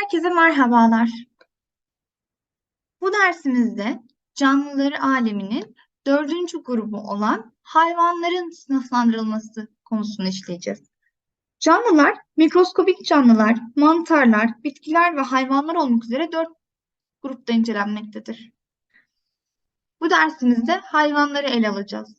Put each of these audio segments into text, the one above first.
Herkese merhabalar. Bu dersimizde canlılar aleminin dördüncü grubu olan hayvanların sınıflandırılması konusunu işleyeceğiz. Canlılar, mikroskobik canlılar, mantarlar, bitkiler ve hayvanlar olmak üzere dört grupta incelenmektedir. Bu dersimizde hayvanları ele alacağız.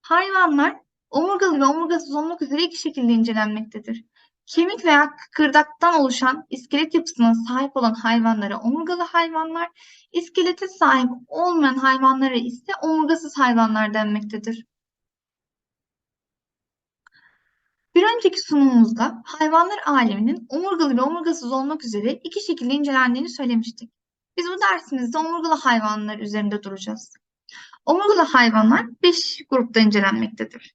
Hayvanlar omurgalı ve omurgasız olmak üzere iki şekilde incelenmektedir. Kemik veya kıkırdaktan oluşan iskelet yapısına sahip olan hayvanlara omurgalı hayvanlar, iskelete sahip olmayan hayvanlara ise omurgasız hayvanlar denmektedir. Bir önceki sunumumuzda hayvanlar aleminin omurgalı ve omurgasız olmak üzere iki şekilde incelendiğini söylemiştik. Biz bu dersimizde omurgalı hayvanlar üzerinde duracağız. Omurgalı hayvanlar beş grupta incelenmektedir.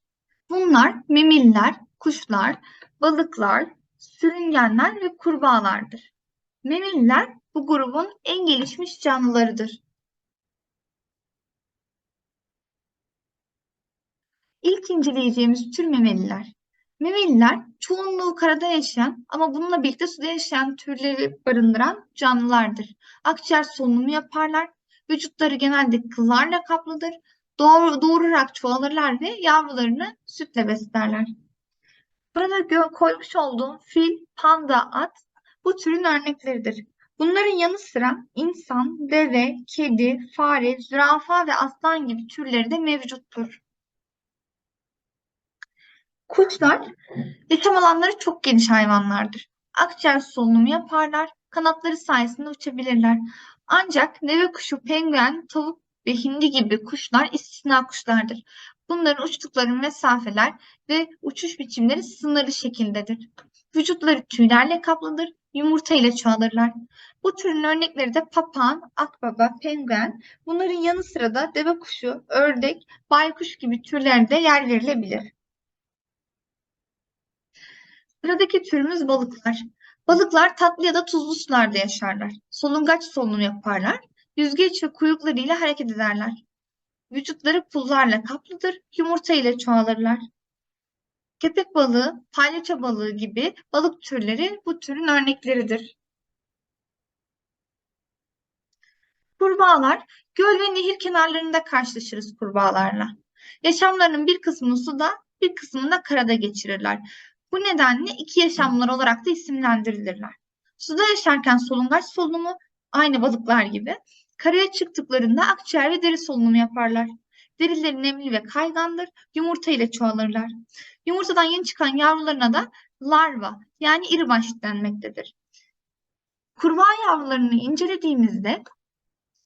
Bunlar memeliler, kuşlar, balıklar, sürüngenler ve kurbağalardır. Memeliler bu grubun en gelişmiş canlılarıdır. İlk inceleyeceğimiz tür memeliler. Memeliler çoğunluğu karada yaşayan ama bununla birlikte suda yaşayan türleri barındıran canlılardır. Akciğer solunumu yaparlar. Vücutları genelde kıllarla kaplıdır. Doğur, doğurarak çoğalırlar ve yavrularını sütle beslerler. Burada koymuş olduğum fil, panda, at bu türün örnekleridir. Bunların yanı sıra insan, deve, kedi, fare, zürafa ve aslan gibi türleri de mevcuttur. Kuşlar yaşam alanları çok geniş hayvanlardır. Akciğer solunumu yaparlar, kanatları sayesinde uçabilirler. Ancak deve kuşu, penguen, tavuk ve hindi gibi kuşlar istisna kuşlardır. Bunların uçtukları mesafeler ve uçuş biçimleri sınırlı şekildedir. Vücutları tüylerle kaplıdır, yumurta ile çoğalırlar. Bu türün örnekleri de papağan, akbaba, penguen, bunların yanı sıra da deve kuşu, ördek, baykuş gibi türlerde yer verilebilir. Sıradaki türümüz balıklar. Balıklar tatlı ya da tuzlu sularda yaşarlar. Solungaç solunumu yaparlar. Yüzgeç ve kuyruklarıyla hareket ederler. Vücutları pullarla kaplıdır, yumurta ile çoğalırlar. Köpek balığı, palyaço balığı gibi balık türleri bu türün örnekleridir. Kurbağalar, göl ve nehir kenarlarında karşılaşırız kurbağalarla. Yaşamlarının bir kısmını suda, bir kısmını da karada geçirirler. Bu nedenle iki yaşamlar olarak da isimlendirilirler. Suda yaşarken solungaç solunumu aynı balıklar gibi, karaya çıktıklarında akciğer ve deri solunumu yaparlar. Derileri nemli ve kaygandır, yumurta ile çoğalırlar. Yumurtadan yeni çıkan yavrularına da larva yani iri baş denmektedir. Kurbağa yavrularını incelediğimizde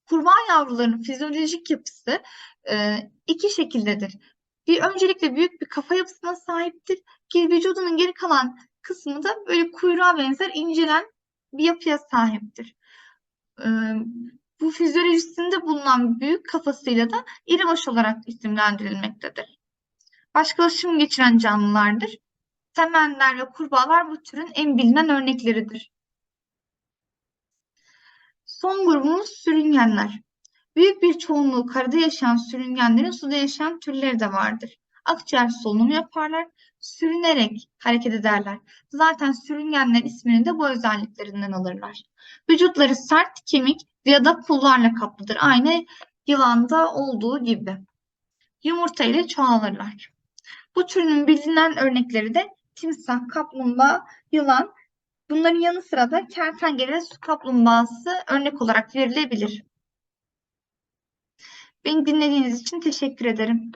kurbağa yavrularının fizyolojik yapısı e, iki şekildedir. Bir öncelikle büyük bir kafa yapısına sahiptir ki vücudunun geri kalan kısmı da böyle kuyruğa benzer incelen bir yapıya sahiptir. E, bu fizyolojisinde bulunan büyük kafasıyla da iri baş olarak isimlendirilmektedir. Başkalaşım geçiren canlılardır. Temenler ve kurbağalar bu türün en bilinen örnekleridir. Son grubumuz sürüngenler. Büyük bir çoğunluğu karada yaşayan sürüngenlerin suda yaşayan türleri de vardır. Akciğer solunumu yaparlar, sürünerek hareket ederler. Zaten sürüngenler ismini de bu özelliklerinden alırlar. Vücutları sert, kemik ya da pullarla kaplıdır. Aynı yılanda olduğu gibi. Yumurta ile çoğalırlar. Bu türün bilinen örnekleri de timsah, kaplumbağa, yılan. Bunların yanı sıra da kertenkele su kaplumbağası örnek olarak verilebilir. Beni dinlediğiniz için teşekkür ederim.